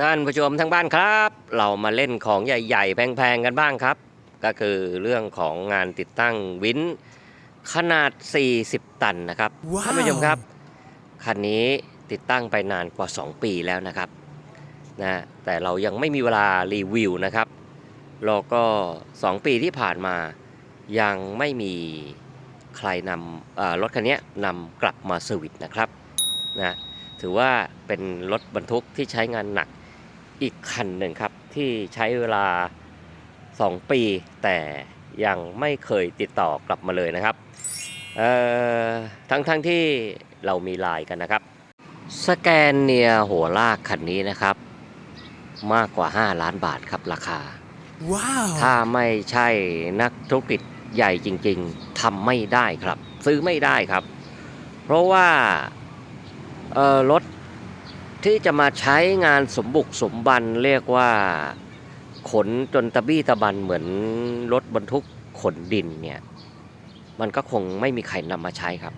ท่านผู้ชมทั้งบ้านครับ เรามาเล่นของใหญ่ ๆ แพง ๆ กันบ้างครับ ก็คือเรื่องของงานติดตั้งวินขนาด 40 ตันนะครับว้าวท่านผู้ชมครับ คันนี้ติดตั้งไปนานกว่า 2 ปีแล้วนะครับนะแต่เรายังไม่มีเวลารีวิวนะครับแล้วก็ 2 ปีที่ผ่านมายังไม่มีใครนำเอ่อรถคันนี้นำกลับมาเซอร์วิสนะครับนะถือว่าเป็นรถบรรทุกที่ใช้งานหนัก อีกคันหนึ่งครับ ที่ใช้เวลา 2 ปี แต่ยังไม่เคยติดต่อกลับมาเลยนะครับเอ่อทั้งทั้งที่เรามีไลน์กันนะครับ สแกนเนียหัวลากคันนี้นะครับ มากกว่า 5 ล้านบาทครับราคาว้าวถ้าไม่ใช่นักธุรกิจใหญ่จริงๆทำไม่ได้ครับ ซื้อไม่ได้ครับ เพราะว่าเอ่อรถ ที่จะมาใช้งานสมบุกสมบันเรียกว่าขนจนตะบี้ตะบันเหมือนรถบรรทุกขนดินเนี่ย มันก็คงไม่มีใครนำมาใช้ครับ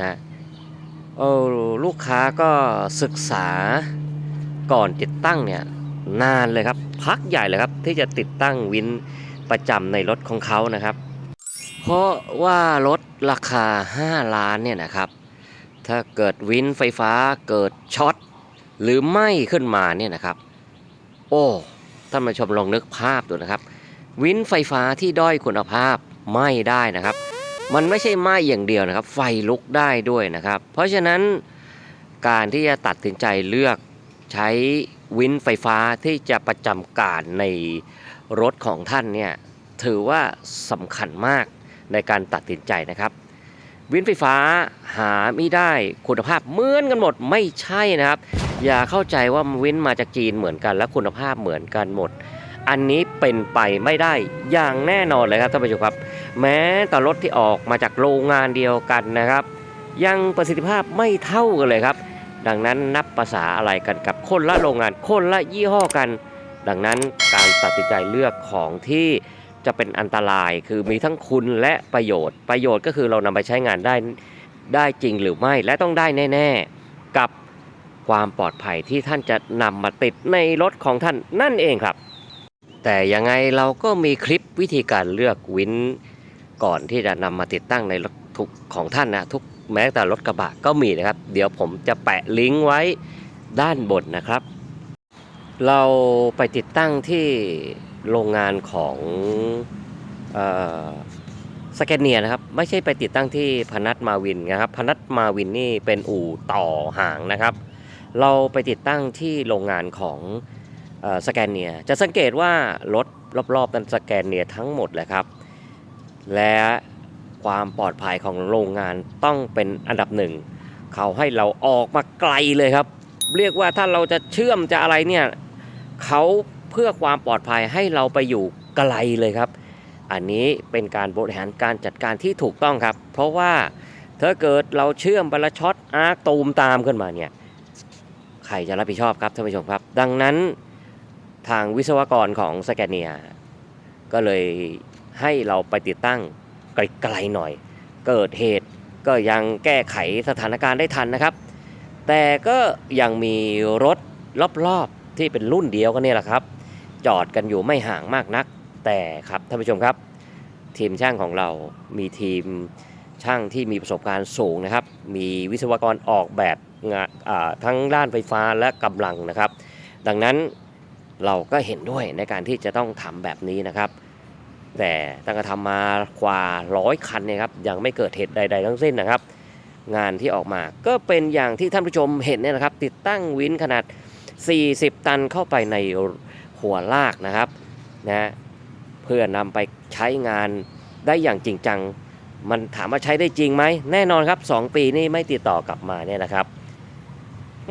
นะเออลูกค้าก็ศึกษาก่อนติดตั้งเนี่ยนานเลยครับ พักใหญ่เลยครับ ที่จะติดตั้งวินประจำในรถของเขานะครับ เพราะว่ารถราคา 5 ล้านเนี่ยนะครับ ถ้าเกิดวินไฟฟ้าเกิดช็อต หรือไหม้ขึ้นมาเนี่ยนะครับ โอ้ท่านผู้ชมลองนึกภาพดูนะครับ วินไฟฟ้าที่ด้อยคุณภาพไหม้ได้นะครับ มันไม่ใช่ไหม้อย่างเดียวนะครับ ไฟลุกได้ด้วยนะครับ เพราะฉะนั้นการที่จะตัดสินใจเลือกใช้วินไฟฟ้าที่จะประจำการในรถของท่านเนี่ยถือว่าสำคัญมากในการตัดสินใจนะครับ วินไฟฟ้าหาไม่ได้คุณภาพเหมือนกันหมดไม่ใช่นะครับ อย่าเข้าใจว่าวินมาจากจีนเหมือนกัน และคุณภาพเหมือนกันหมด อันนี้เป็นไปไม่ได้อย่างแน่นอนเลยครับท่านผู้ชมครับ แม้แต่รถที่ออกมาจากโรงงานเดียวกันนะครับ ยังประสิทธิภาพไม่เท่ากันเลยครับ ดังนั้นนับภาษาอะไรกันกับคนละโรงงานคนละยี่ห้อกัน ดังนั้นการตัดสินใจเลือกของที่จะเป็นอันตรายคือมีทั้งคุณและประโยชน์ ประโยชน์ก็คือเรานำไปใช้งานได้ได้จริงหรือไม่และต้องได้แน่ ๆ กับ ความปลอดภัยที่ท่านจะนำมาติดในรถของท่านนั่นเองครับ แต่ยังไงเราก็มีคลิปวิธีการเลือกวินก่อนที่จะนำมาติดตั้งในรถทุกของท่านนะทุกแม้แต่รถกระบะก็มีนะครับ เดี๋ยวผมจะแปะลิงก์ไว้ด้านบนนะครับ เราไปติดตั้งที่โรงงานของสแกนเนียนะครับ ไม่ใช่ไปติดตั้งที่พนัทมาวินนะครับ พนัทมาวินนี่เป็นอู่ต่อหางนะครับ เราไปติดตั้งที่โรงงานของสแกนเนีย จะสังเกตว่ารถรอบๆนั้นสแกนเนียทั้งหมดเลยครับ และความปลอดภัยของโรงงานต้องเป็นอันดับหนึ่ง เขาให้เราออกมาไกลเลยครับ เรียกว่าถ้าเราจะเชื่อมจะอะไรเนี่ยเขาเพื่อความปลอดภัยให้เราไปอยู่ไกลเลยครับ อันนี้เป็นการบริหารการจัดการที่ถูกต้องครับ เพราะว่าถ้าเกิดเราเชื่อมไปละช็อตอาร์ตูมตามขึ้นมาเนี่ย ใครจะรับผิดชอบครับท่านผู้ชมครับ ดังนั้นทางวิศวกรของสแกนเนีย ก็เลยให้เราไปติดตั้งไกลๆหน่อย เกิดเหตุก็ยังแก้ไขสถานการณ์ได้ทันนะครับ แต่ก็ยังมีรถรอบๆที่เป็นรุ่นเดียวกันนี่แหละครับ จอดกันอยู่ไม่ห่างมากนัก แต่ครับท่านผู้ชมครับ ทีมช่างของเรามีทีมช่างที่มีประสบการณ์สูงนะครับ มีวิศวกรออกแบบ ทั้งด้านไฟฟ้าและกำลังนะครับ ดังนั้นเราก็เห็นด้วยในการที่จะต้องทำแบบนี้นะครับ แต่ตั้งแต่ทำมากว่าร้อยคันเนี่ยครับยังไม่เกิดเหตุใด ๆ ทั้งสิ้นนะครับ งานที่ออกมาก็เป็นอย่างที่ท่านผู้ชมเห็นเนี่ยนะครับ ติดตั้งวินขนาด 40 ตันเข้าไปในหัวลากนะครับนะเพื่อนำไปใช้งานได้อย่างจริงจัง มันถามว่าใช้ได้จริงไหม แน่นอนครับ 2 ปีนี่ไม่ติดต่อกลับมาเนี่ยนะครับ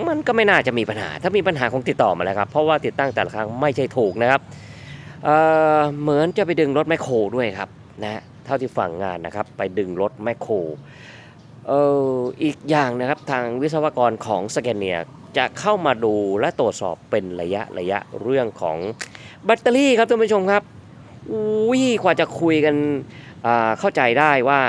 มันก็ไม่น่าจะมีปัญหา ถ้ามีปัญหาคงติดต่อมาแล้วครับ เพราะว่าติดตั้งแต่ละครั้งไม่ใช่ถูกนะครับเเหมือนจะไปดึงรถแมคโครด้วยครับนะเท่าที่ฟังงานนะครับ ไปดึงรถแมคโครเอออีกอย่างนะครับทางวิศวกรของสแกนเนียจะเข้ามาดูและตรวจสอบเป็นระยะระยะเรื่องของแบตเตอรี่ครับท่านผู้ชมครับอุ้ยกว่าจะคุยกันเข้าใจได้ว่า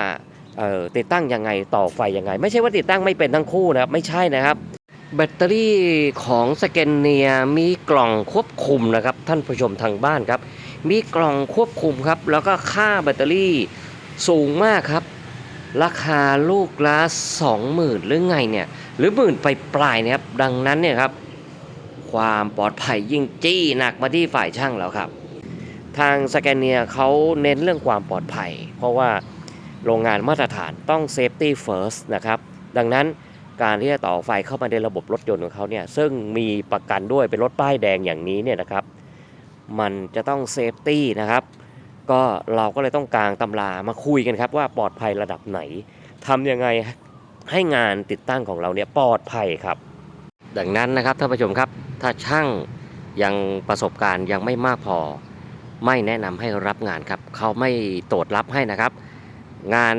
ติดตั้งยังไงต่อไฟยังไง ไม่ใช่ว่าติดตั้งไม่เป็นทั้งคู่นะครับ ไม่ใช่นะครับ แบตเตอรี่ของสแกนเนียมีกล่องควบคุมนะครับ ท่านผู้ชมทางบ้านครับ มีกล่องควบคุมครับ แล้วก็ค่าแบตเตอรี่สูงมากครับ ราคาลูกละ20,000 หรือไงเนี่ย หรือหมื่นไปปลายเนี่ยครับ ดังนั้นเนี่ยครับ ความปลอดภัยยิ่งจี้หนักมาที่ฝ่ายช่างแล้วครับ ทางสแกนเนียเขาเน้นเรื่องความปลอดภัย เพราะว่าโรงงานมาตรฐานต้อง safety first นะครับ ดังนั้น การที่จะต่อไฟเข้ามาในระบบรถยนต์ของเขาเนี่ยซึ่งมีประกันด้วยเป็นรถป้ายแดงอย่างนี้เนี่ยนะครับ มันจะต้องเซฟตี้นะครับ ก็เราก็เลยต้องกางตำรามาคุยกันครับว่าปลอดภัยระดับไหนทำยังไงให้งานติดตั้งของเราเนี่ยปลอดภัยครับ ดังนั้นนะครับท่านผู้ชมครับถ้าช่างยังประสบการณ์ยังไม่มากพอ ไม่แนะนำให้รับงานครับ เขาไม่ตรวจรับให้นะครับ งาน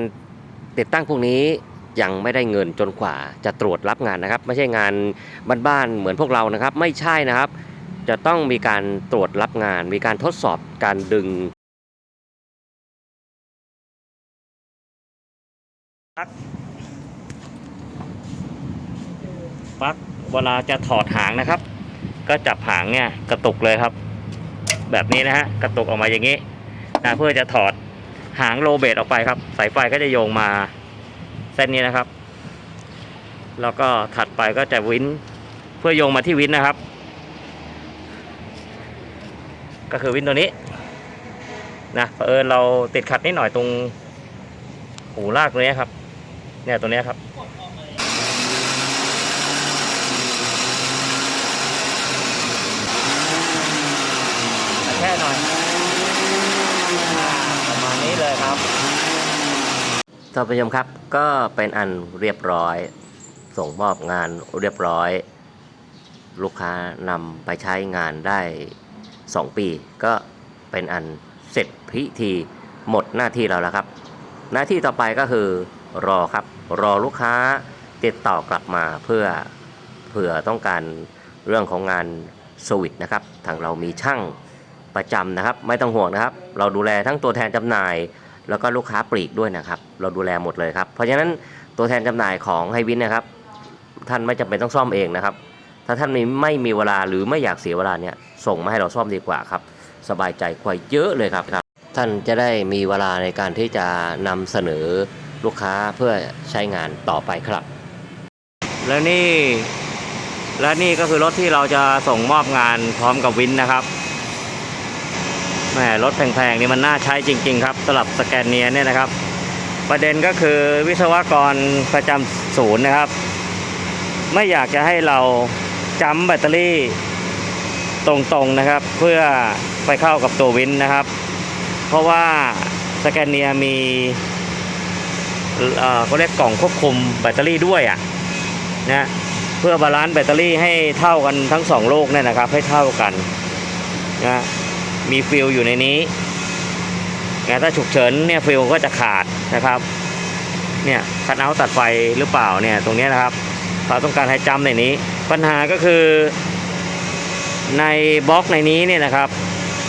ติดตั้งพวกนี้ ยังไม่ได้เงินจนกว่าจะตรวจรับงานนะครับ ไม่ใช่งานบ้านๆเหมือนพวกเรานะครับ ไม่ใช่นะครับ จะต้องมีการตรวจรับงาน มีการทดสอบการดึงปักปักเวลาจะถอดหางนะครับ ก็จับหางเนี่ยกระตุกเลยครับ แบบนี้นะฮะกระตุกออกมาอย่างนี้นะเพื่อจะถอดหางโลเบตออกไปครับ สายไฟก็จะโยงมา ส้นนี้นะครับ แล้วก็ถัดไปก็จะวินเพื่อโยงมาที่วินนะครับ ก็คือวินตัวนี้นะเผอิญเราติดขัดนิดหน่อยตรงหูลากตัวนี้ครับเนี่ยตัวนี้ครับแค่หน่อยประมาณนี้เลยครับ ท่านผู้ชมครับก็เป็นอันเรียบร้อย ส่งมอบงานเรียบร้อย ลูกค้านำไปใช้งานได้ 2 ปี ก็เป็นอันเสร็จพิธีหมดหน้าที่เราแล้วครับ หน้าที่ต่อไปก็คือรอครับ รอลูกค้าติดต่อกลับมาเพื่อเผื่อต้องการเรื่องของงานสวิตนะครับ ทางเรามีช่างประจำนะครับ ไม่ต้องห่วงนะครับ เราดูแลทั้งตัวแทนจำหน่าย แล้วก็ลูกค้าปลีกด้วยนะครับ เราดูแลหมดเลยครับ เพราะฉะนั้นตัวแทนจำหน่ายของไฮวินนะครับ ท่านไม่จำเป็นต้องซ่อมเองนะครับ ถ้าท่านไม่ไม่มีเวลาหรือไม่อยากเสียเวลาเนี่ยส่งมาให้เราซ่อมดีกว่าครับ สบายใจกว่าเยอะเลยครับครับ ท่านจะได้มีเวลาในการที่จะนำเสนอลูกค้าเพื่อใช้งานต่อไปครับ และนี่และนี่ก็คือรถที่เราจะส่งมอบงานพร้อมกับวินนะครับ แหมรถแพงๆนี่มันน่าใช้จริง ๆ ครับสำหรับสแกนเนียเนี่ยนะครับ ประเด็นก็คือวิศวกรประจำศูนย์นะครับ ไม่อยากจะให้เราจัมป์แบตเตอรี่ตรงๆนะครับ เพื่อไปเข้ากับตัววินนะครับ เพราะว่าสแกนเนียมีเอ่อเขาเรียกกล่องควบคุมแบตเตอรี่ด้วยอะนะเพื่อบาลานซ์แบตเตอรี่ให้เท่ากันทั้งสองลูกเนี่ยนะครับ ให้เท่ากันนะ มีฟิลอยู่ในนี้นะถ้าฉุกเฉินเนี่ยฟิลก็จะขาดนะครับเนี่ยคัดเอาตัดไฟหรือเปล่าเนี่ยตรงนี้นะครับ เราต้องการให้จำในนี้ ปัญหาก็คือในบล็อกในนี้เนี่ยนะครับ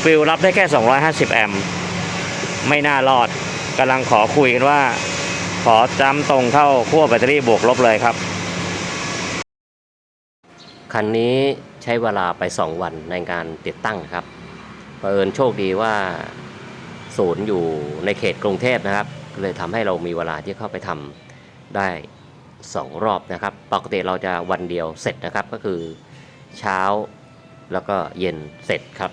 ฟิลรับได้แค่ 250 แอมป์ไม่น่ารอดกำลังขอคุยกันว่า ขอจำตรงเข้าขั้วแบตเตอรี่บวกลบเลยครับ คันนี้ใช้เวลาไป 2 วันในการติดตั้งครับ เผอิญโชคดีว่าศูนย์อยู่ในเขตกรุงเทพนะครับเลยทำให้เรามีเวลาที่เข้าไปทำได้ 2 รอบนะครับ ปกติเราจะวันเดียวเสร็จนะครับก็คือเช้าแล้วก็เย็นเสร็จครับ